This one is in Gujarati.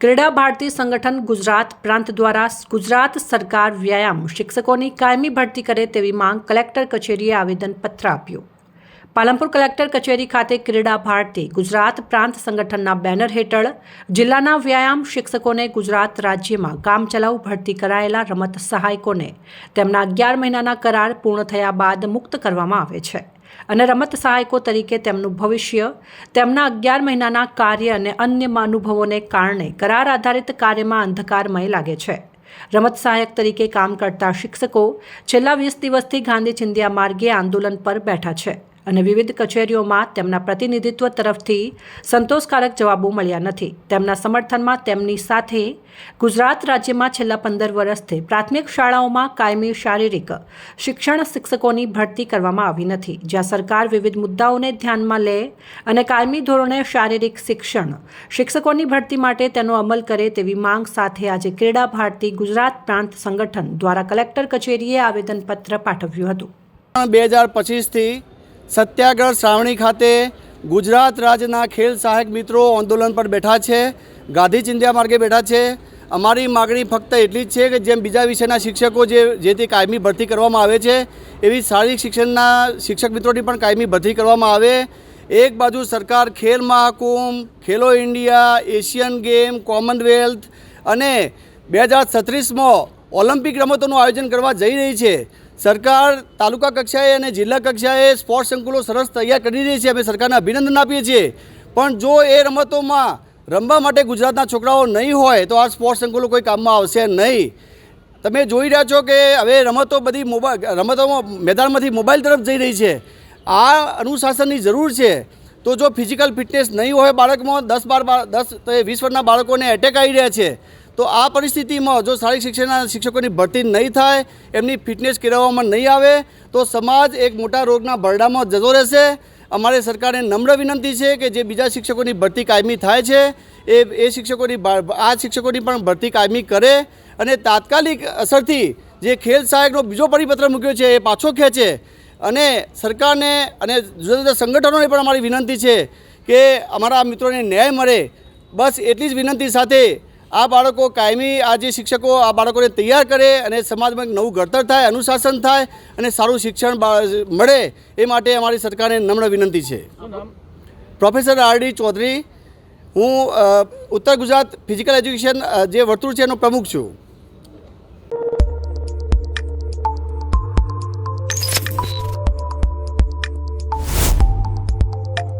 ક્રીડા ભારતી સંગઠન ગુજરાત પ્રાંત દ્વારા ગુજરાત સરકાર વ્યાયામ શિક્ષકોની કાયમી ભરતી કરે તેવી માંગ કલેક્ટર કચેરીએ આવેદનપત્ર આપ્યું. પાલનપુર કલેક્ટર કચેરી ખાતે ક્રીડા ભારતી ગુજરાત પ્રાંત સંગઠનના બેનર હેઠળ જિલ્લાના વ્યાયામ શિક્ષકોને ગુજરાત રાજ્યમાં કામચલાઉ ભરતી કરાયેલા રમત સહાયકોને તેમના અગિયાર મહિનાના કરાર પૂર્ણ થયા બાદ મુક્ત કરવામાં આવે છે. અને રમત સહાયકો તરીકે તેમનું ભવિષ્ય, તેમના અગિયાર મહિનાના કાર્ય અને અન્ય અનુભવોને કારણે કરાર આધારિત કાર્યમાં અંધકારમય લાગે છે. રમત સહાયક તરીકે કામ કરતા શિક્ષકો છેલ્લા વીસ દિવસથી ગાંધી ચિંધ્યા માર્ગે આંદોલન પર બેઠા છે. અને વિવિધ કચેરીઓમાં તેમના પ્રતિનિધિત્વ તરફથી સંતોષકારક જવાબો મળ્યા નથી. તેમના સમર્થનમાં તેમની સાથે ગુજરાત રાજ્યમાં છેલ્લા પંદર વર્ષથી પ્રાથમિક શાળાઓમાં કાયમી શારીરિક શિક્ષણ શિક્ષકોની ભરતી કરવામાં આવી નથી. જ્યાં સરકાર વિવિધ મુદ્દાઓને ધ્યાનમાં લે અને કાયમી ધોરણે શારીરિક શિક્ષણ શિક્ષકોની ભરતી માટે તેનો અમલ કરે તેવી માંગ સાથે આજે ક્રીડા ભારતી ગુજરાત પ્રાંત સંગઠન દ્વારા કલેક્ટર કચેરીએ આવેદનપત્ર પાઠવ્યું હતું. બે હજાર પચીસથી સત્યાગ્રહ શ્રાવણી ખાતે ગુજરાત રાજ્યના ખેલ સહાયક મિત્રો આંદોલન પર બેઠા છે. ગાંધી ચિંધ્યા માર્ગે બેઠા છે. અમારી માગણી ફક્ત એટલી જ છે કે જેમ બીજા વિષયના શિક્ષકો જે જે તે કાયમી ભરતી કરવામાં આવે છે, એવી શારીરિક શિક્ષણના શિક્ષક મિત્રોની પણ કાયમી ભરતી કરવામાં આવે. એક બાજુ સરકાર Khel Mahakumbh, Khelo India, Asian game, Commonwealth અને બે હજાર છત્રીસમાં ઓલિમ્પિક રમતોનું આયોજન કરવા જઈ રહી છે. સરકાર તાલુકા કક્ષાએ અને જિલ્લા કક્ષાએ સ્પોર્ટ્સ સંકુલો સરસ તૈયાર કરી રહી છે. અમે સરકારને અભિનંદન આપીએ છીએ. પણ જો એ રમતોમાં રમવા માટે ગુજરાતના છોકરાઓ નહીં હોય, તો આ સ્પોર્ટ્સ સંકુલો કોઈ કામમાં આવશે નહીં. તમે જોઈ રહ્યા છો કે હવે રમતો બધી મોબાઈલ રમતોમાં મેદાનમાંથી મોબાઈલ તરફ જઈ રહી છે. આ અનુશાસનની જરૂર છે. તો જો ફિઝિકલ ફિટનેસ નહીં હોય બાળકમાં, દસ બાર બાર, દસ, તો વીસ વર્ષના બાળકોને એટેક આવી રહ્યા છે. તો આ પરિસ્થિતિમાં જો શારીરિક શિક્ષણના શિક્ષકોની ભરતી નહીં થાય, એમની ફિટનેસ કેળવવામાં નહીં આવે, તો સમાજ એક મોટા રોગના ભરડામાં જતો રહેશે. અમારે સરકારને નમ્ર વિનંતી છે કે જે બીજા શિક્ષકોની ભરતી કાયમી થાય છે, એ એ શિક્ષકોની આ શિક્ષકોની પણ ભરતી કાયમી કરે અને તાત્કાલિક અસરથી જે ખેલ સહાયકનો બીજો પરિપત્ર મૂક્યો છે એ પાછો ખેંચે. અને સરકારને અને જુદા જુદા સંગઠનોને પણ અમારી વિનંતી છે કે અમારા મિત્રોને ન્યાય મળે. બસ એટલી જ વિનંતી સાથે આ બાળકો કાયમી આ જે શિક્ષકો આ બાળકોને તૈયાર કરે અને સમાજમાં એક નવું ઘડતર થાય, અનુશાસન થાય અને સારું શિક્ષણ મળે એ માટે અમારી સરકારને નમ્ર વિનંતી છે. પ્રોફેસર આર ડી ચૌધરી, હું ઉત્તર ગુજરાત ફિઝિકલ એજ્યુકેશન જે વર્તુળ છે એનો પ્રમુખ છું.